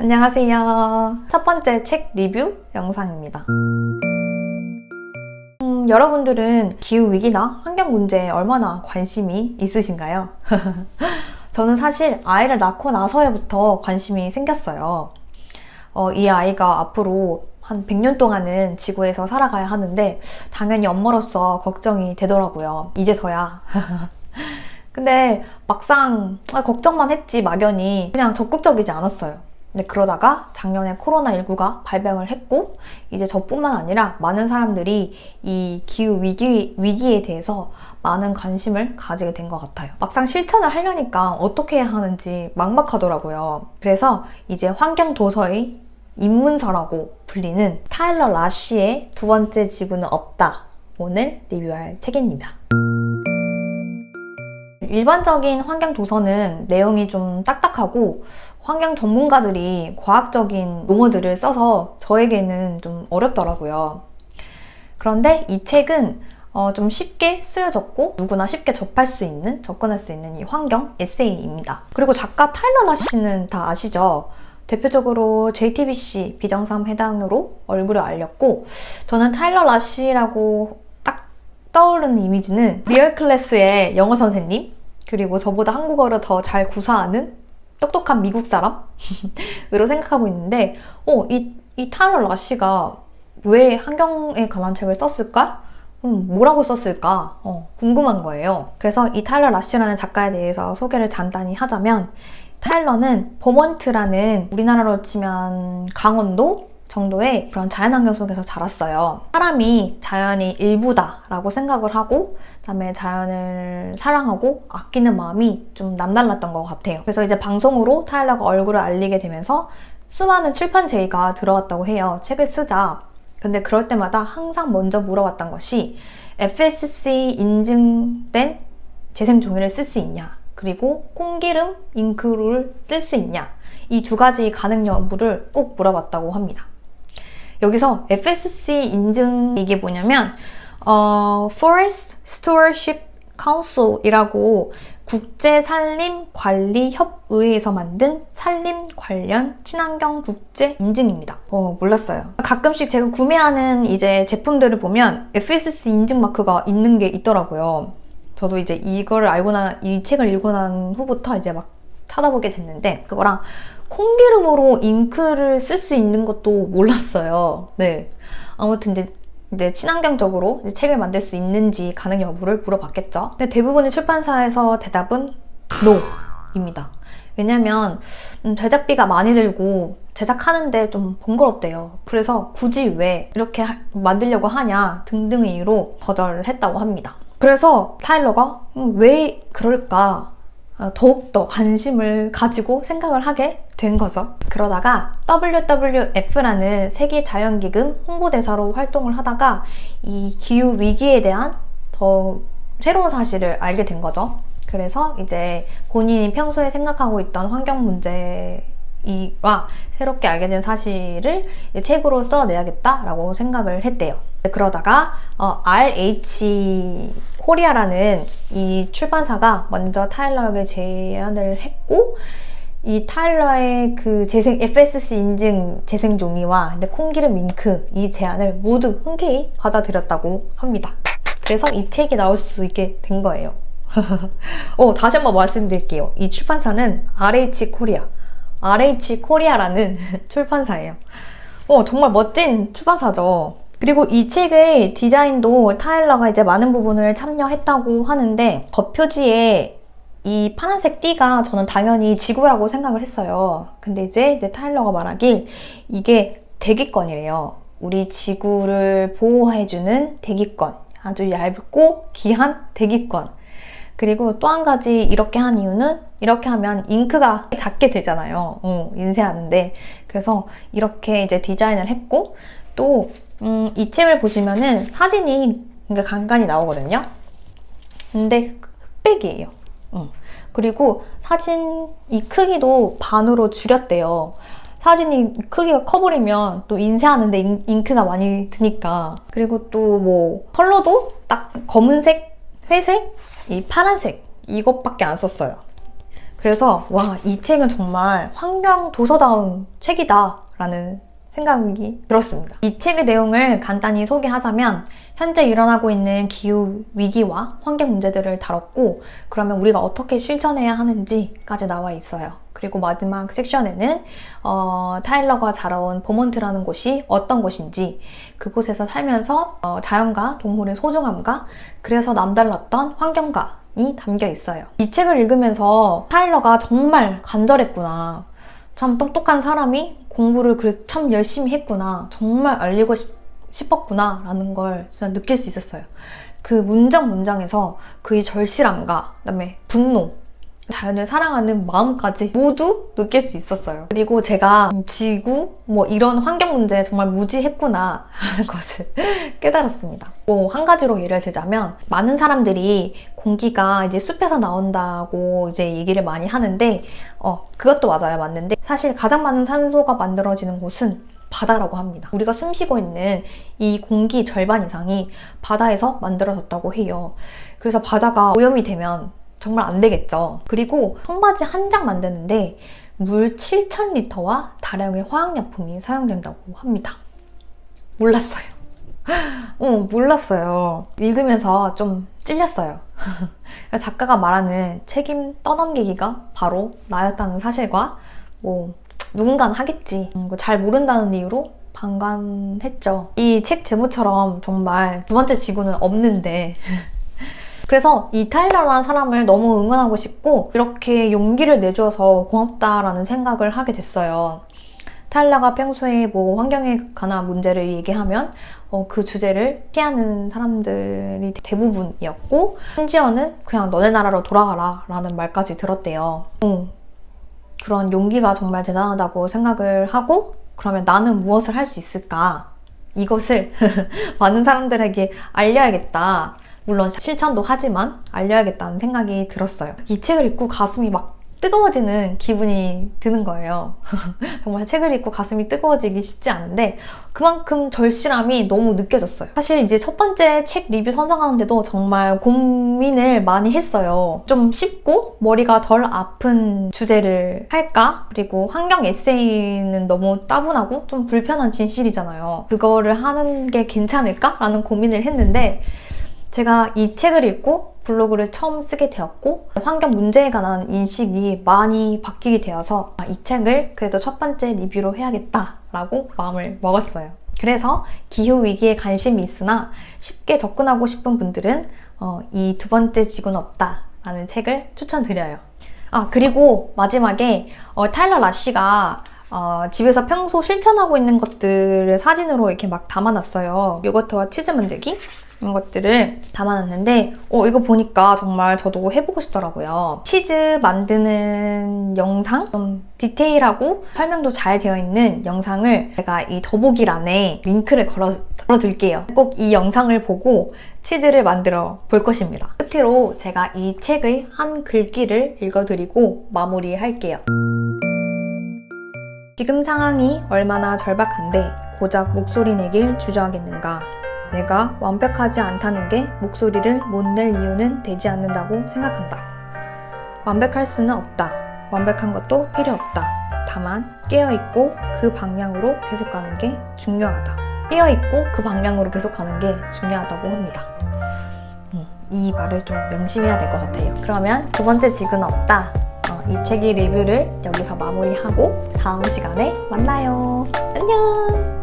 안녕하세요. 첫 번째 책 리뷰 영상입니다. 음, 여러분들은 기후위기나 환경 문제에 얼마나 관심이 있으신가요? 저는 사실 아이를 낳고 나서부터 관심이 생겼어요. 어, 이 아이가 앞으로 한 100년 동안은 지구에서 살아가야 하는데 당연히 엄마로서 걱정이 되더라고요. 이제서야. 근데 막상 아, 걱정만 했지 막연히 그냥 적극적이지 않았어요. 근데 그러다가 작년에 코로나19가 발병을 했고 이제 저뿐만 아니라 많은 사람들이 이 기후 위기 위기에 대해서 많은 관심을 가지게 된 것 같아요. 막상 실천을 하려니까 어떻게 해야 하는지 막막하더라고요. 그래서 이제 환경 도서의 입문서라고 불리는 타일러 라쉬의 두 번째 지구는 없다. 오늘 리뷰할 책입니다. 일반적인 환경 도서는 내용이 좀 딱딱하고 환경 전문가들이 과학적인 용어들을 써서 저에게는 좀 어렵더라고요. 그런데 이 책은 어, 좀 쉽게 쓰여졌고 누구나 쉽게 접할 수 있는 접근할 수 있는 이 환경 에세이입니다. 그리고 작가 타일러 라씨는 다 아시죠? 대표적으로 JTBC 비정상회담으로 얼굴을 알렸고 저는 타일러 라씨라고 딱 떠오르는 이미지는 리얼 클래스의 영어 선생님 그리고 저보다 한국어를 더 잘 구사하는 똑똑한 미국 사람으로 생각하고 있는데 어, 이, 이 타일러 라씨가 왜 환경에 관한 책을 썼을까? 음, 뭐라고 썼을까? 어, 궁금한 거예요. 그래서 이 타일러 라씨라는 작가에 대해서 소개를 간단히 하자면 타일러는 버먼트라는 우리나라로 치면 강원도 정도의 그런 자연환경 속에서 자랐어요. 사람이 자연이 일부다라고 생각을 하고, 그다음에 자연을 사랑하고 아끼는 마음이 좀 남달랐던 것 같아요. 그래서 이제 방송으로 타일러가 얼굴을 알리게 되면서 수많은 출판 제의가 들어왔다고 해요. 책을 쓰자. 근데 그럴 때마다 항상 먼저 물어봤던 것이 FSC 인증된 재생 종이를 쓸 수 있냐? 그리고 콩기름 잉크를 쓸 수 있냐? 이 두 가지 가능 여부를 꼭 물어봤다고 합니다. 여기서 FSC 인증 이게 뭐냐면 어, Forest Stewardship Council이라고 국제 산림 관리 협의회에서 만든 산림 관련 친환경 국제 인증입니다. 어, 몰랐어요. 가끔씩 제가 구매하는 이제 제품들을 보면 FSC 인증 마크가 있는 게 있더라고요. 저도 이제 이걸 알고 난, 이 책을 읽고 난 후부터 이제 막 찾아보게 됐는데, 그거랑 콩기름으로 잉크를 쓸 수 있는 것도 몰랐어요. 네. 아무튼 이제 이제 친환경적으로 이제 책을 만들 수 있는지 가능 여부를 물어봤겠죠. 근데 대부분의 출판사에서 대답은 NO입니다. 왜냐면 음, 제작비가 많이 들고 제작하는데 좀 번거롭대요. 그래서 굳이 왜 이렇게 하, 만들려고 하냐 등등의 이유로 거절을 했다고 합니다. 그래서 타일러가 음, 왜 그럴까 어, 더욱더 관심을 가지고 생각을 하게 된 거죠. 그러다가 WWF라는 세계 자연기금 홍보대사로 활동을 하다가 이 기후 위기에 대한 더 새로운 사실을 알게 된 거죠. 그래서 이제 본인이 평소에 생각하고 있던 환경 문제 이와 새롭게 알게 된 사실을 책으로 써내야겠다라고 생각을 했대요. 그러다가 어, RH 코리아라는 이 출판사가 먼저 타일러에게 제안을 했고 이 타일러의 그 재생 FSC 인증 재생 종이와 근데 콩기름 잉크 이 제안을 모두 흔쾌히 받아들였다고 합니다. 그래서 이 책이 나올 수 있게 된 거예요. 어, 다시 한번 말씀드릴게요. 이 출판사는 RH 코리아. RH 코리아라는 출판사예요. 어, 정말 멋진 출판사죠. 그리고 이 책의 디자인도 타일러가 이제 많은 부분을 참여했다고 하는데 겉표지에 이 파란색 띠가 저는 당연히 지구라고 생각을 했어요. 근데 이제, 이제 타일러가 말하길 이게 대기권이래요. 우리 지구를 보호해주는 대기권. 아주 얇고 귀한 대기권. 그리고 또 한 가지 이렇게 한 이유는 이렇게 하면 잉크가 작게 되잖아요. 어, 인쇄하는데. 그래서 이렇게 이제 디자인을 했고, 또, 음, 이 책을 보시면은 사진이 간간히 나오거든요. 근데 흑백이에요. 음. 그리고 사진 이 크기도 반으로 줄였대요. 사진이 크기가 커버리면 또 인쇄하는데 잉크가 많이 드니까. 그리고 또 뭐 컬러도 딱 검은색, 회색, 이 파란색 이것밖에 안 썼어요. 그래서 와, 이 책은 정말 환경 도서다운 책이다라는 생각이 들었습니다. 이 책의 내용을 간단히 소개하자면 현재 일어나고 있는 기후 위기와 환경 문제들을 다뤘고 그러면 우리가 어떻게 실천해야 하는지까지 나와 있어요. 그리고 마지막 섹션에는 어, 타일러가 자라온 버몬트라는 곳이 어떤 곳인지 그곳에서 살면서 어, 자연과 동물의 소중함과 그래서 남달랐던 환경가이 담겨 있어요. 이 책을 읽으면서 타일러가 정말 간절했구나. 참 똑똑한 사람이 공부를 그래 참 열심히 했구나. 정말 알리고 싶, 싶었구나. 라는 걸 진짜 느낄 수 있었어요. 그 문장 문장에서 그의 절실함과 그다음에 분노, 자연을 사랑하는 마음까지 모두 느낄 수 있었어요. 그리고 제가 지구, 뭐 이런 환경 문제에 정말 무지했구나 하는 것을 깨달았습니다. 뭐 한 가지로 예를 들자면 많은 사람들이 공기가 이제 숲에서 나온다고 이제 얘기를 많이 하는데 어 그것도 맞아요 맞는데 사실 가장 많은 산소가 만들어지는 곳은 바다라고 합니다. 우리가 숨 쉬고 있는 이 공기 절반 이상이 바다에서 만들어졌다고 해요. 그래서 바다가 오염이 되면 정말 안 되겠죠. 그리고 청바지 한 장 만드는데 물 7,000리터와 다량의 화학약품이 사용된다고 합니다. 몰랐어요. 어, 몰랐어요. 읽으면서 좀 찔렸어요. 작가가 말하는 책임 떠넘기기가 바로 나였다는 사실과 뭐 누군가는 하겠지. 음, 잘 모른다는 이유로 방관했죠. 이 책 제목처럼 정말 두 번째 지구는 없는데 그래서 이 타일러라는 사람을 너무 응원하고 싶고 이렇게 용기를 내줘서 고맙다라는 생각을 하게 됐어요. 타일러가 평소에 뭐 환경에 관한 문제를 얘기하면 어, 그 주제를 피하는 사람들이 대부분이었고 심지어는 그냥 너네 나라로 돌아가라 라는 말까지 들었대요. 어, 그런 용기가 정말 대단하다고 생각을 하고 그러면 나는 무엇을 할 수 있을까? 이것을 많은 사람들에게 알려야겠다. 물론 실천도 하지만 알려야겠다는 생각이 들었어요. 이 책을 읽고 가슴이 막 뜨거워지는 기분이 드는 거예요. 정말 책을 읽고 가슴이 뜨거워지기 쉽지 않은데 그만큼 절실함이 너무 느껴졌어요. 사실 이제 첫 번째 책 리뷰 선정하는데도 정말 고민을 많이 했어요. 좀 쉽고 머리가 덜 아픈 주제를 할까? 그리고 환경 에세이는 너무 따분하고 좀 불편한 진실이잖아요. 그거를 하는 게 괜찮을까? 라는 고민을 했는데 제가 이 책을 읽고 블로그를 처음 쓰게 되었고 환경 문제에 관한 인식이 많이 바뀌게 되어서 아, 이 책을 그래도 첫 번째 리뷰로 해야겠다라고 마음을 먹었어요. 그래서 기후 위기에 관심이 있으나 쉽게 접근하고 싶은 분들은 어, 이 두 번째 지구는 없다 라는 책을 추천드려요. 아 그리고 마지막에 어, 타일러 라쉬가 어, 집에서 평소 실천하고 있는 것들을 사진으로 이렇게 막 담아놨어요. 요거트와 치즈 만들기 이런 것들을 담아놨는데 어, 이거 보니까 정말 저도 해보고 싶더라고요. 치즈 만드는 영상? 좀 디테일하고 설명도 잘 되어 있는 영상을 제가 이 더보기란에 링크를 걸어, 걸어둘게요. 꼭 이 영상을 보고 치즈를 만들어 볼 것입니다. 끝으로 제가 이 책의 한 글귀를 읽어드리고 마무리할게요. 지금 상황이 얼마나 절박한데 고작 목소리 내길 주저하겠는가. 내가 완벽하지 않다는 게 목소리를 못 낼 이유는 되지 않는다고 생각한다. 완벽할 수는 없다. 완벽한 것도 필요 없다. 다만 깨어있고 그 방향으로 계속 가는 게 중요하다. 깨어있고 그 방향으로 계속 가는 게 중요하다고 합니다. 음, 이 말을 좀 명심해야 될 것 같아요. 그러면 두 번째 지구는 없다. 어, 이 책의 리뷰를 여기서 마무리하고 다음 시간에 만나요. 안녕!